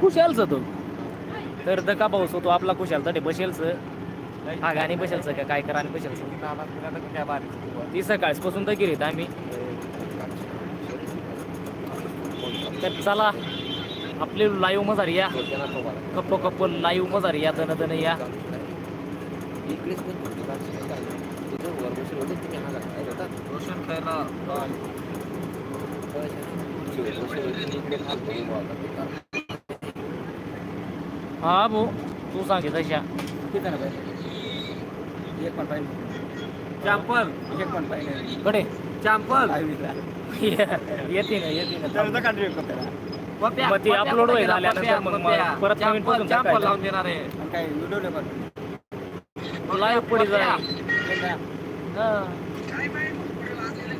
खुशालच तो. तर दका पाऊस होतो आपला खुशाल तर बसेलच. हा गाणी बसेल का? काय करा आणि बसेलच? ती सकाळपासून तर गिरीत आम्ही. तर चला आपले लाईव्ह मजार या. कप्प कप्प लाईव्ह मजार या तन तन या इकडेच हा भाऊ तू सांग तशा किती ना पाहिजे एक पण पाहिजे चॅम्पल एक पण पाहिजे कडे. चॅम्पल येते ना येते ना. ते पप्या, होईल मग. परत नवीन चॅम्पल, पासून चॅम्पल टाकायचं. लावून देणार आहे. काय व्हिडिओ लाईव्ह पुढे. जाईल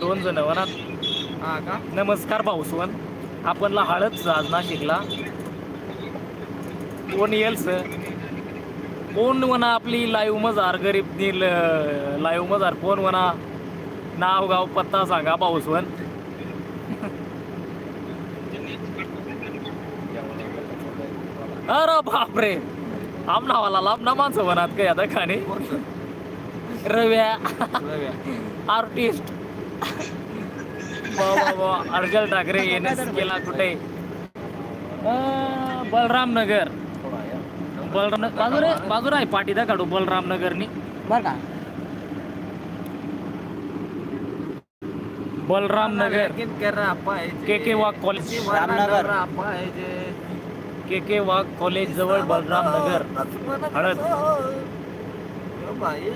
दोन जण म्हणा हा का? नमस्कार भाऊसवन. आपणला हळद आज नाशिकला कोण येईल सर कोण म्हणा आपली लाईव्ह मजार गरीब नील लाईव्ह मजार कोण म्हणा? नाव गाव पत्ता सांगा पाऊसवन अरे बापरे! आमनावाला लांबना माणसं म्हणत काय आता खाणे? रव्या. आर्टिस्ट अर्जल ठाकरे येण्यास केला कुठे? बलराम नगर बलराम बाजू रे बाजूला आहे पाठी दा काढू बलराम नगरनी बरं का Balram Nagar K K Wagh college Ramnagar. K K Wagh college जवळ बलराम नगर हळद. हे.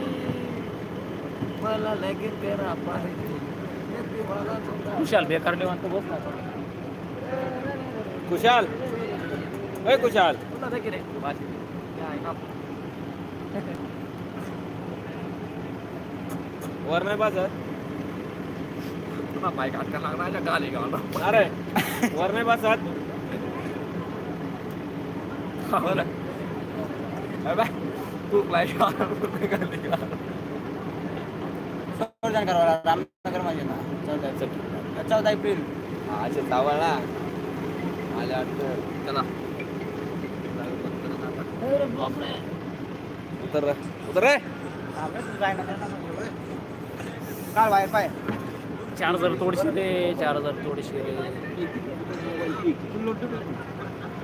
खुशाल बेकार निवांत ना. कुशाल कुशाल बाशी. काय ना. वर नाही बाईक गाली गावला अरे वर नाही बाजार तू बाईक गाली गावला संवर्धन करावं रामनगर माझे ना. चौदा चौदा एप्रिल. अच्छा चावळला आल्या वाटतं. चला. उतर रे. उतर रे. काल बाहेर पाय चार्जर तोडशे रे चार्जर तोडशे रे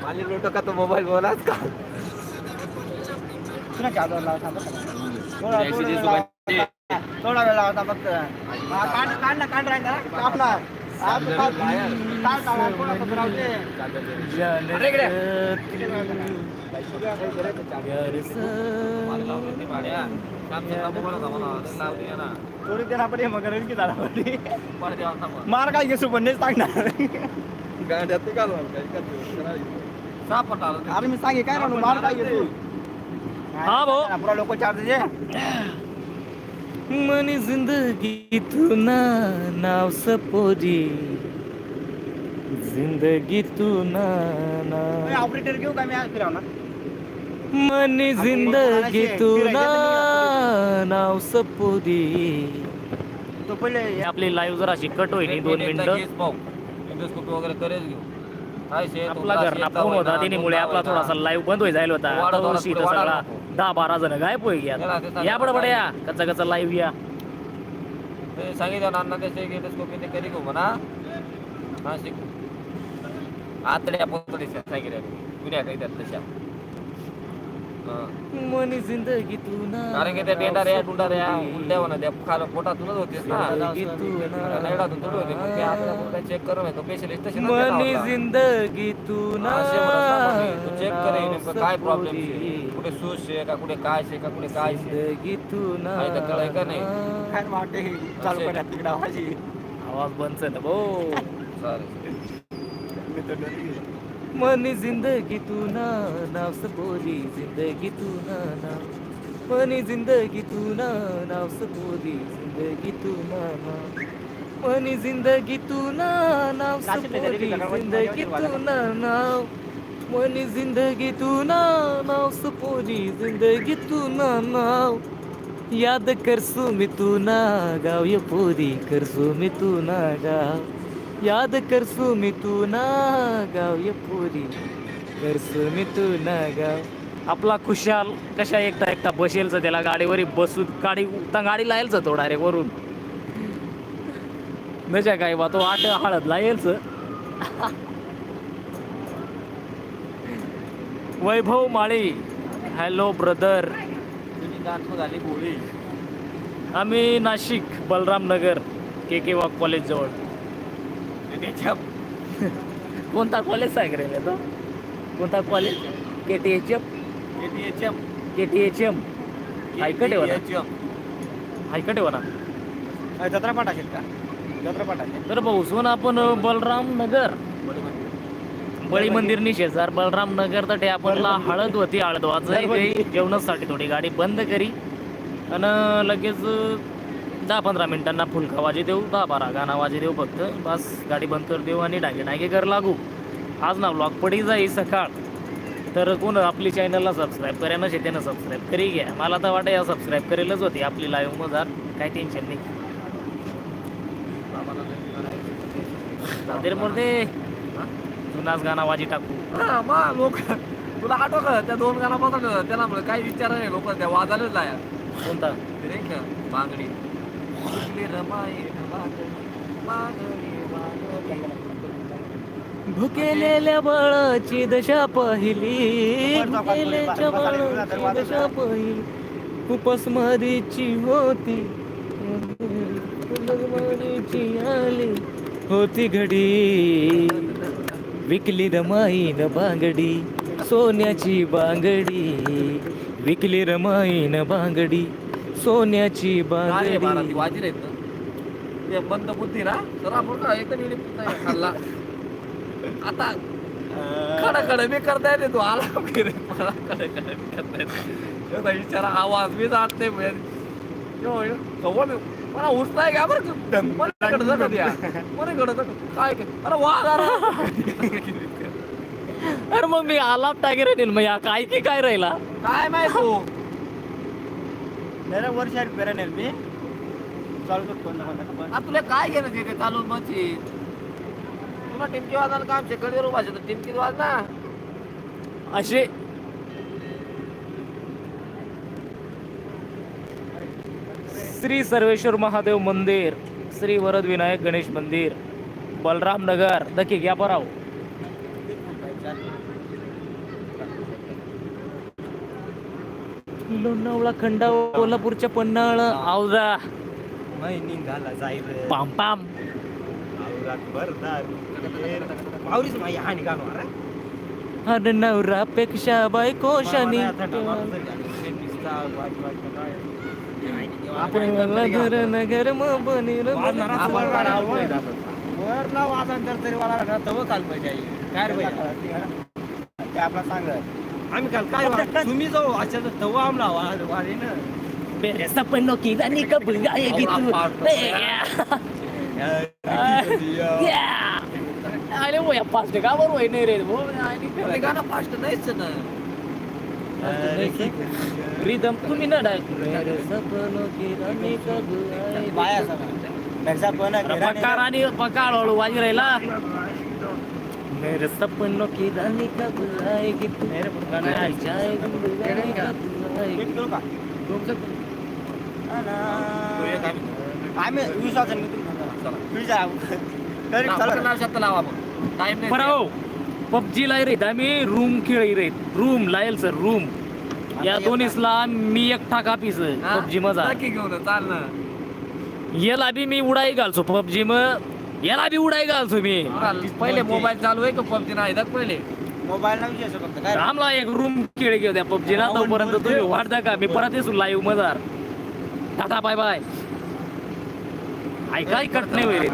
माली लोटो का तो मोबाईल बोलाच का तुला चादर लावा थांबा थोडा वेळ लावा. थोडा वेळ लावा फक्त काढ काढ ना काढ राहिला आपला तू काढ. काढ, काढ, थोडा मग की झाला मार काय घेसू पण सांगणार गाड्यात? अरे मी सांगे काय मार काय घेतो हा, भाऊ. पुरा लोक चार्ज मनी जिंदगी तू ना नाव सपोरी. जिंदगी तू ना नाव. ऑपरेटर घेऊ का मी आज फिराव ना मनी जिंदगी तू ना नाव सपोरी. तो पहिले आपली लाईव्ह जरा कट होईल दोन मिनिटं वगैरे करेच घेऊ. आपला घरना फोन होता त्यामुळे आपला थोडासा लाईव्ह बंद होई जायला होता. दहा बारा जण गायब होई गया या बडबड या. कच्चा कच्चा लाईव्ह या. सांगितलं नाना त्याचे इंडोस्कोपी ते करी घेऊ म्हणा. हा शिक. आतड्या पोतडी सांगितल्या पुण्या काही त्यात तशा. मनी जिंदगी तू ना. कारण की त्या डेंडा रे डुंडा रे उलट्या म्हणा त्या खाल पोटातूनच होतेस ना. जिंदगी तू ना नळातून थोडी होते. मग ते आपल्याला चेक करून येतो. पेशलिस्ट तसे मनी जिंदगी तू ना. चेक करे काय प्रॉब्लेम कुठे सूज आहे का कुठे काय आहे का कुठे काय आहे? जिंदगी तू ना काही तर कळाय का नाही? काय वाटते चालू करा तिकडे आवाजी आवाज बंद आहे ना भाऊ चालेल. मनी जिंदगी तू ना नाव सपोरी जिंदगी तू ना नाव. मनी जिंदगी तू ना नाव सपोरी जिंदगी तू ना नाव. मनी जिंदगी तू ना नाव सपोरी जिंदगी तू ना नाव. मनी जिंदगी तू ना नाव सुपोरी जिंदगी तू ना नाव. याद करसू मी तू ना गाव ये पोरी करसू मी तू ना गाव. याद करसू मी तू ना गाव ये पोरी करसू मी तू ना गाव. आपला खुशाल कशा एकटा एकटा बसेलच त्याला गाडीवर बसून गाडी ता गाडी लायलच तो डायरेक्ट वरून. नशा काय बा तो आठ हळद लायलच वैभव माळी. हॅलो ब्रदर झाली गोळी आम्ही Nashik Balram Nagar K K Wagh college जवळ. कोणता कॉलेज सांग रे तो कोणता college K T H M. K T H M ऐकटे हो ना. ATHM. ऐकटे हो ना. अ, जत्रा पाठ असेल का? जत्रा पाठ असेल. तर भाऊसून आपण बलराम नगर बळी मंदिर नि शेजार बलराम नगर तर ते आपणला हळद होती हळद वाचाय काही जेवणासाठी थोडी गाडी बंद करी. आणि लगेच दहा पंधरा मिनिटांना फुलका वाजे देऊ दहा बारा गाणं वाजे देऊ फक्त. बस गाडी बंद कर देऊ आणि डागे डागे कर लागू. आज ना ब्लॉग पडी जाई सकाळ. तर कोण आपली चॅनलला सबस्क्राईब करा नसे त्यानं सबस्क्राईब करी घ्या. मला तर वाटतं या सबस्क्राईब करेलच होती आपली लाईव्ह मजार काय टेन्शन नाही. जुनाच गाणं वाजी टाकू. हा मग लोक तुला आठवत का? त्या दोन गाणं बघा त्याला म्हणलं काही विचार नाही लोक त्या वाजायलाच लाया. कोणता? ते नाही का बांगडी. कुठली रमाई बांगडी, बांगडी, बांगडी. भुकेलेल्या बाळाची दशा पाहिली भुकेलेल्या बाळाची दशा पाहिली. खूपच मधीची होती मधीची आली होती घडी. विकली रमाईन बांगडी सोन्याची बांगडी. विकली रमाईन बांगडी सोन्याची बांगडी. वाजी ते मंद बुद्धी ना? तर आपण खाल्ला. आता खडा खडा मी करता येते तू. आला खडा मी करता येते. विचार आवाज मी जाणते जवळ मला उठताय का बरं? मला कडे जात द्या मला कडे जात काय काय अरे वा अरे मग मी आलाप टाकी राहील मग या काय की काय राहिला? काय माहीत तू? नाही वर्ष पेरा नाही मी. चालू आता तुला काय घेणं ते चालून मच्छी तुला टिमकी वाजायला काम शेकडे रुपये तर टिमकी वाज ना. असे श्री सर्वेश्वर महादेव मंदिर श्री वरद विनायक गणेश मंदिर बलराम नगर दकी घ्या पराव. लोणावळा खंडा कोल्हापूरच्या पन्हाळ. आवजा महिनी झाला जाईल. Palm palm. माही हानी गाणं अरे नवरापेक्षा बायको शनी. धर नगर मग बनीर वरला वाजंतर तरी मला तव काल पाहिजे काय रे भैया? ते आपला सांग. आम्ही काल काय वा- तुम्ही जाऊ अच्छा तव आमला वाढ वाढे ना मेरे सपनों की रानी कब आएगी तू? अरे वो या पाच का बरोबर होय नाही रे वो. गाणं फास्ट नाहीच ना. रिदम तुम्ही ना मेरे सपनों की रानी कब आएगी बाया सगळं घरचा पण अरे पक्का राणी पक्का हळूहळू वाजी राहिला. मेरे सपनों की रानी कब आएगी? तू मेरे जाएगी रानी कब आएगी चला. तरी चला. लावा मग. टाइम नाही. पबजी लाय रे आम्ही रूम खेळी रे रूम लायल सर रूम या दोन्हीसला मी एकटा कापीस? पबजी मजा. घेऊन चाल ना. याला बी मी उडाई घालतो पबजी म. याला बी उडाई घालतो मी. पहिले मोबाईल चालू आहे का पबजी? नाही पहिले. मोबाईल ना विषय फक्त काय? रामला एक रूम खेळ घेऊ द्या पबजी ना तोपर्यंत तुम्ही वाढता का मी परत येतो लाईव्ह मजार टाटा बाय बाय ऐकाय कट नाही होईल रे.